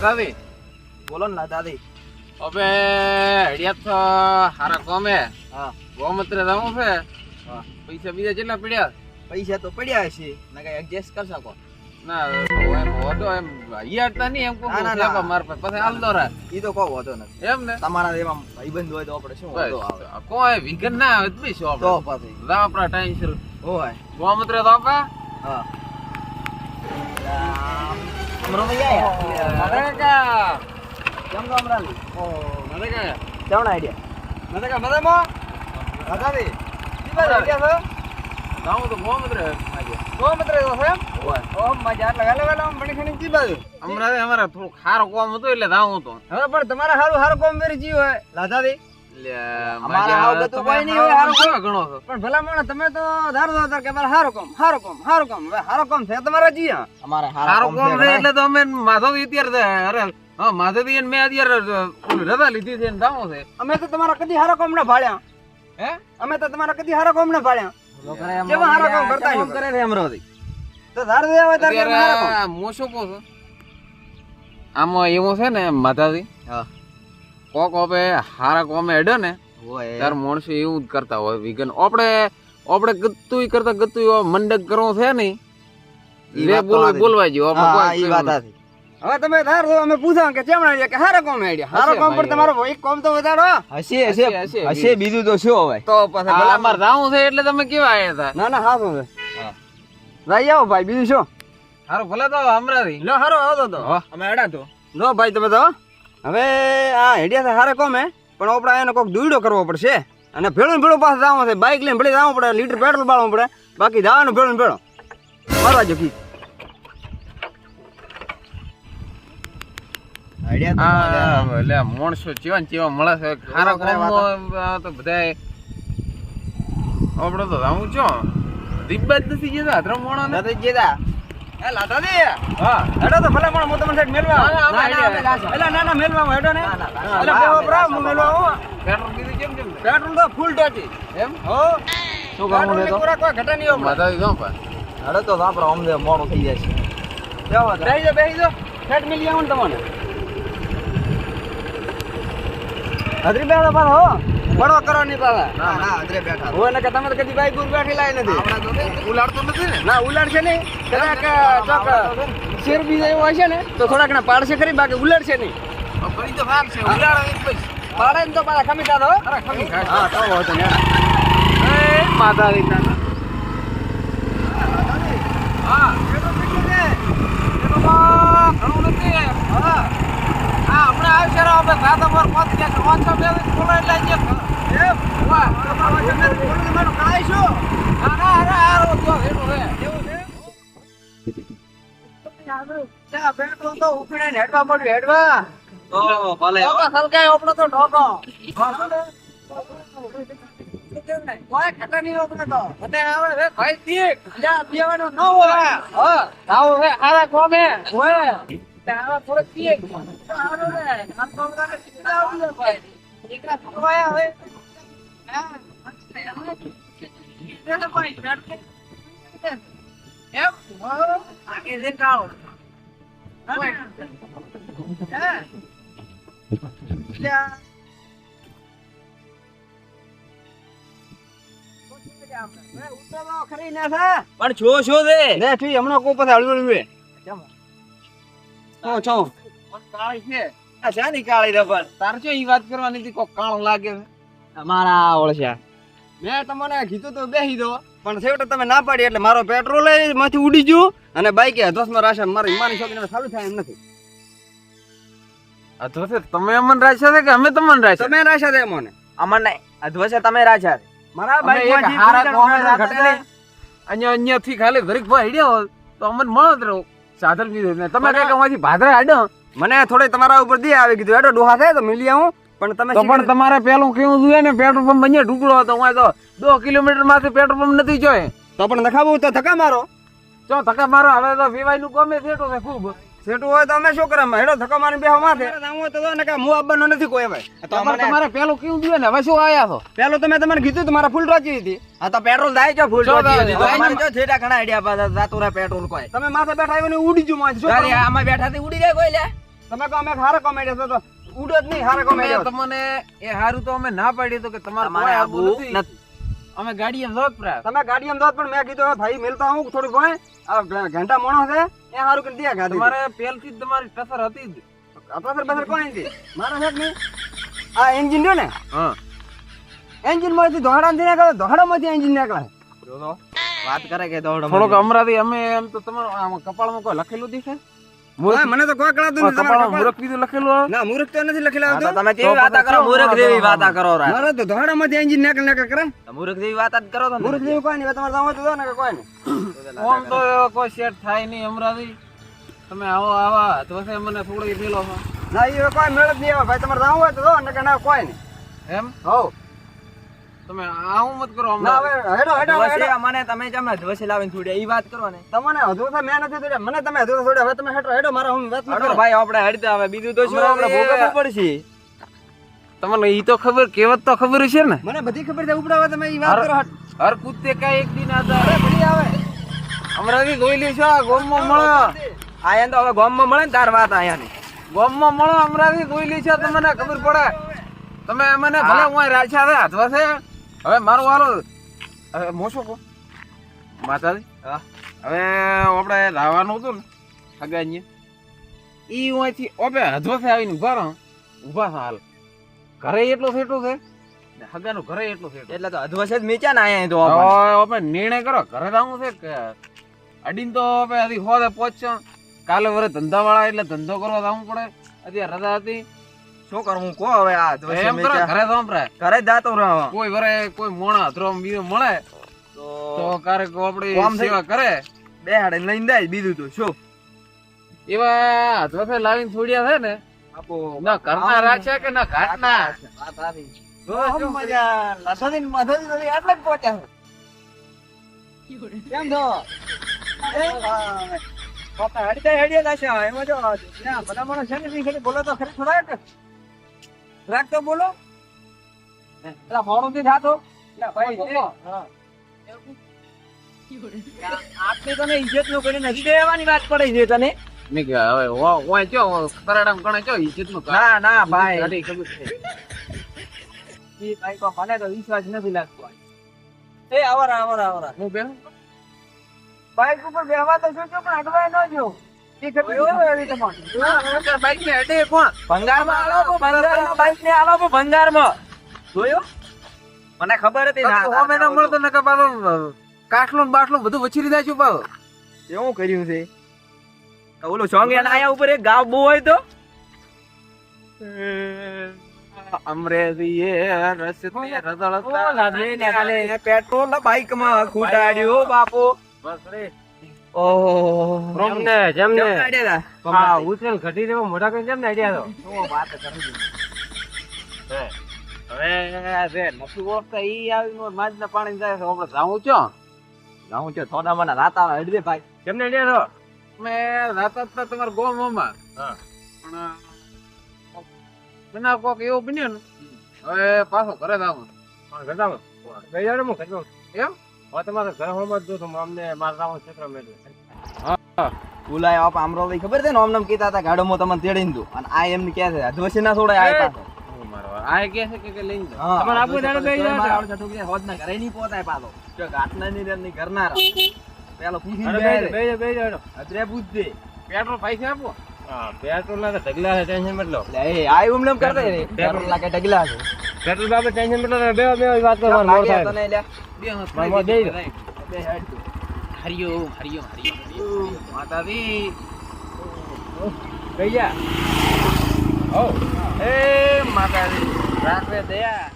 લાદાવી બોલો ને દાદી. હવે હડિયાત તો હારા ગમે. હા. ગોમત્રે જવું છે. પૈસા બીજા કેટલા પડ્યા? પૈસા તો પડ્યા છે ને કઈ એડજસ્ટ કરી શકો ના એમ હોતો એમ યાદતા નહીં એમ કહું ના, ના, માર પાસે. પછી હાલ દો રા ઈ તો કહો વાંધો નથી. એમ ને? તમારા એમાં ભાઈબંધ હોય તો આપણે શું હોતો આવે? કોઈ વિઘન ના આવે તો શું તો આપણે પછી. જાવ આપણા ટાઈમ શરૂ. હોય. ગોમત્રે તો આપા હા. અમરો કેવડા આઈડિયા બની ખણી કી બાજુ. અમારે થોડું ખારો કોમ હતું એટલે ધાવું હતું. હવે પણ તમારે સારું હારું કોમ વેરી જીવ હોય. લાદાદી એટલે અમારે મજા આવું આવે. બધું કોઈ નહીં હોય, હારું હારું ગણો છો. પણ ભલા માણસ તમે તો ધારો દો કે મારે હારું કોમ હારું કોમ હારું કોમ. હવે હારું કોમ છે તમારા જી અમારે સારો કોમ છે એટલે તો અમે માધવજી અત્યારે અરે હા માધવજી મેં અત્યારે રજા લીધી છે ને છે. અમે તો તમારા કદી હારા કોમ ના ભાળ્યા. હે? અમે તો તમારા કદી હારા કોમ ના ભાળ્યા. કેવા હારા કામ કરતા? કરે છે અમરાવતી તો ધાર દે તાર કોમ આમાં એવું છે ને માતાજી હા. કોક ઓપે હારા કોમે હેડે ને તાર માણસો એવું જ કરતા હોય વિગન આપણે આપણે ગતું કરતા ગતું મંડક કરવું છે નહીં. લે બોલવા બોલવા જો આપણે કોઈ વાત હતી હવે તમે ધાર અમે પૂછા કે ચેમણા કે હારા કોમ હેડ્યા હારા કોમ પર તમારો એક કોમ તો વધારો હશે હશે, હશે બીજું તો શું હવે? તો પછી ભલા અમારે જાવું છે એટલે તમે કેવા આયા હતા? ના ના હાસો છે. રહી આવો ભાઈ બીજું શું? હારો ભલે તો હમણાં લો હારો આવતો તો. અમે હેડા તો. લો ભાઈ તમે તો હવે આ હેડિયા છે કોમ કોમે પણ આપણે એને કોઈક દુઈડો કરવો પડશે. અને ભેળો ભેળો પાસે જવાનું છે. બાઇક લઈને ભેળી જવું પડે લીટર પેટ્રોલ બાળવું પડે. બાકી જવાનું ભેળો ભેળો. મારવા જો કી. માણસો ચેવા ને મળે છે. ખારા કરે તો બધાય આપણે તો જાવું છો. દિબ્બા જ નથી જતા ત્રણ મોણા ને? નથી જેતા એ દે હા. હેડો તો ભલે પણ હું તમને સાઈડ મેલવા ના, ના, મેલવા હેડો ને. ના, ના, ના. એલા બેહો બરા હું મેલવા આવું. પેટ્રોલ કીધું કેમ કેમ પેટ્રોલ તો ફૂલ ટાટી એમ? હો. શું કામ પૂરા કોઈ ઘટા નહીં જો હડે તો આપણે અમને મોડું થઈ જાય છે. બેહી જાઓ બેહી જાઓ. ફેટ મિલી આવું ને તમને. હદરી બેઠા પાછા હો. બળો કરો નહીં પાવા ના, ના, બેઠા. હોય ને કે તમે તો કદી બાઈક ઉપર બેઠેલા નથી. આપણા તો ઉલાડતો નથી ને. ના ઉલાડશે નહીં. કદાચ ચોક શેર બીજા એવું હશે ને તો થોડાક ને પાડશે ખરી બાકી ઉલાડશે નહીં. તો છે ઉલાડો એક પછી પાડે ને તો પાછા ખમી કાઢો અરે ખમી. હા તો નહીં. એ માતાજી ના હા એ ઘણું નથી હા બે નથી. તમારું કાંઈ શું? ના ના અરે હારો જો હેઠું છે. એવું છે? ચા પેટ્રોલ તો ઉખડે ને હેડવા પડ્યું હેડવા? તો ભલે ઢોકો તો ઢોકો. કોઈ ઘટા નહીં આપણો તો. અને આવે છે ભાઈ તીક જ્યાં પીવાનું ન હોય. હા. આવો કોમે હોય. આવે થોડુંક સારું આમ ભાઈ. પણ છો છો દે ને ઠીક હમણાં કોઈ પાસે હળવું હળવું. છો છો કાળી છે. આ શાની કાળી રબર. તાર શું ઈ વાત કરવાની હતી? કોક કાળું લાગે અમારા ઓળખ્યા મેં તમને કીધું તો બેસી દો. પણ છેવટે તમે ના પાડી એટલે મારો પેટ્રોલમાંથી ઉડી ગયું અને બાઈકે અધોસમાં રાશે મારો હિમાની છોકરીને સારું થાય એમ નથી. આ તમે અમને રાખ્યા છે કે અમે તમને રાખ્યા તમે રાશા દે મને અમર નહીં. અધવસે તમે રાજા મારા અમે એક હારા કોમે જાણો રાખ્યા ઘટે. છે. ખાલી ધરીક ભાઈ હોય તો અમને મળો જ રહો. સાધન કીધું તમે કઈ કમાથી ભાદરા આડો મને થોડી તમારા ઉપર દે આવી કીધું. એડો ડોહા થાય તો મિલી આવું. પણ તમે તો પણ તમારે પેલું કેવું જોઈએ ને? પેટ્રોલ પંપ બન્યા ઢુકડો હતો. હું તો દો કિલોમીટરમાંથી પેટ્રોલ પંપ નથી જોયે. તો પણ નખાવું તો ધક્કા મારો. ચો ધક્કા મારો હવે તો વેવાયનું ગમે થેટો છે ખૂબ. સેટું હોય તો અમે શું કરે હેડો ધક્કા મારી બેહો માથે. હું તો ને કે નથી કોઈ ભાઈ તો અમારે તમારે પેલું કીધું જોઈએ ને હવે શું આયા છો? પેલું તમે તમને કીધું તો મારા ફૂલ રોચી હતી હા તો પેટ્રોલ થાય છે ફૂલ રોચી હતી. જો તમારે છેટા ઘણા આઈડિયા પાછા જાતું પેટ્રોલ કોઈ. તમે માથે બેઠા આવીને ઉડી જુ માં શું આમાં બેઠા થી ઉડી જાય કોઈ લે? તમે કહો અમે હારે કોમેડી તો તો ઉડો જ નહીં હારે કોમેડી તમને એ હારું તો અમે ના પાડી તો કે તમારે તમારે કોઈ આબુ નથી. અમે ગાડી એમ જોત પ્રા તમે ગાડી જોત પણ મેં કીધું હવે ભાઈ મિલતા હું થોડું ઘ- ઘંટા મોણો છે. એ હારું કરી દે ગાડી તમારે પહેલથી જ તમારી ટસર હતી જ. અપસર બસર કોણ હતી મારા કે નહીં આ એન્જિન જો ને? હા એન્જિનમાંથી દોહડા થી નીકળે દોહડા માંથી એન્જિન નીકળે. જો તો વાત કરે કે દોડ થોડોક અમરાથી અમે એમ તો તમારું આમાં કપાળમાં કોઈ લખેલું દેખાય મને તો કોઈ કળાતું નથી તમારા કીધું લખેલું ના મૂર્ખ તો નથી લખેલા આવતું. તમે કેવી તો કરો મૂર્ખ વાતો જેવી કરો? વાતા કરો રા મારે તો કરે. મૂર્ખ જેવી વાત જ કરો તમે. મૂર્ખ જેવું કોઈ નહીં તમારે તો ને કોઈ નહીં. ઓમ તો કોઈ સેટ થાય નહીં અમરાથી તમે આવો આવા તો મને થોડી છો. ના એ કોઈ મેળ જ નહીં આવે. ભાઈ તમારે જાવ હોય તો જાઓ ને કે ના કોઈ નહીં. એમ? હો તમે આવું મત કરો ના હવે હેડો હેડો હેડો. મને તમે જેમ ધ્વસે લાવીને છોડ્યા ઈ વાત કરો ને? તમને હજુ તો મેં નથી દોડ્યા મને તમે હજુ તો હવે તમે હેડો હેડો મારા હું વાત ન કરો. ભાઈ આપણે હેડતા હવે બીજું તો શું આપણે ભોગવવું પડશે? તમને ઈ તો ખબર કેવત તો ખબર છે ને? મને બધી ખબર છે ઉપડાવે તમે એ વાત કરો. હર કૂદતે કઈ એક દિન આતા અરે ભલી આવે. અમરાથી ગોયલી છો ગોમમાં મળો. આયા તો હવે ગામમાં મળે ને તાર વાત આયાની. ગોમમાં મળો અમરાથી ગોયલી છો તમને ખબર પડે. તમે મને ભલે હું. છે હાથવા છે હવે મારું વારો હવે મોશો કો માતાજી. હા. હવે આપણે રાવાનું હતું ને હગાઈએ એ હું અહીંથી ઓબે હધવસે આવીને ઊભા રહો. ઊભા હાલ. ઘરે એટલું થેટું છે? હગાનું ઘરે એટલું થેટું. એટલે તો અધવશે જ મીચ્યા ને આયા તો આપણે. નિર્ણય કરો ઘરે જવું છે કે અડીને તો આપણે હજી હોદે પહોંચ્યો. કાલે વરે ધંધા વાળા એટલે ધંધો કરવા જવું પડે. અત્યારે રજા હતી. શું કરવું કો હવે આ એમ કરો ઘરે તો ઘરે જાતો રહો કોઈ વરે કોઈ મોણા અધરો બીજો મળે તો કારે કો આપણી સેવા કરે. બે હાડે લઈને જાય બીજું તો શું? એવા હથવથે લાવીને છોડ્યા છે ને આપો. ના કરના રાખ્યા કે ના ઘાટના મજા મધોની આટલે પહોંચ્યા કેમ છો? લાશે એમાં જો બધા માણસ છે ને બોલો તો ખરી થોડા રાખ તો બોલો. પેલા મોડું થી થાતો. ના, ભાઈ છે. હા. આપને તને ઇજ્જતનું કરી નથી દેવાની વાત પડે છે તને હવે ઓય ચો ચીતનું ના ના ભાઈ. ગાડી ખબર છે. ભાઈ કો મને તો વિશ્વાસ નથી લાગતો. એ આવરા આવરા આવરા. હું બેન બાઈક ઉપર બેહવા તો શું પણ અડવાય ન જો. મને ખબર હતી કાટલો બાટલો બધું વચી લીધા છે પાવ કેવું કર્યું છે? ઓલો સોંગ એના આયા ઉપર એક ગાવ બહુ હોય તો? અમરેલી પેટ્રોલ બાઈકમાં ખૂટાડ્યો બાપો. બસ રે. જેમને જેમને. હા હા ઉછેલ ઘટી દેવો મોટા કઈ જેમને આઈડિયા તો વાત કરી હવે રે નથી ઓળખતા ઈ આવીને માજ ના પાણી જાય છે આપણે જાવું છો. હું છે થોડા મને રાત આવે હેડ ભાઈ. કેમને આઈડિયા તો મેં રાતા હતા તમારા ગોમાં હા. પણ કોક એવો બન્યો ને હવે પાછો ઘરે જાવું એમ? આપ આમરોલી ખબર છે ને ઓમ નામ કીધા હતા ગાડોમાં તમને તેડીને દઉં અને આ એમ કહે છે અધવસી ના છોડે આ પાછો આ કે છે કે કે જાઓ. તમારે મારા કે હોદ ના ઘરે નહીં પહોંચાય પાછો જો ની ની ઘરના. પેલો. અદરે પૂછજે. પેટ્રોલ પૈસા આપો પેટ્રોલ ના ઢગલા છે ટેન્શન એટલે એ આ એમ કરતા રે. પેટ્રોલ લાગે ઢગલા છે. પેટ્રોલ બાબત ટેન્શન મતલબ બે બે વાત તને? બે મામા મારી. બે હેડ હરિયો હરિયો હરિયો હરિયો માતાજી કૈયા એ માતાજી રાખવે દયા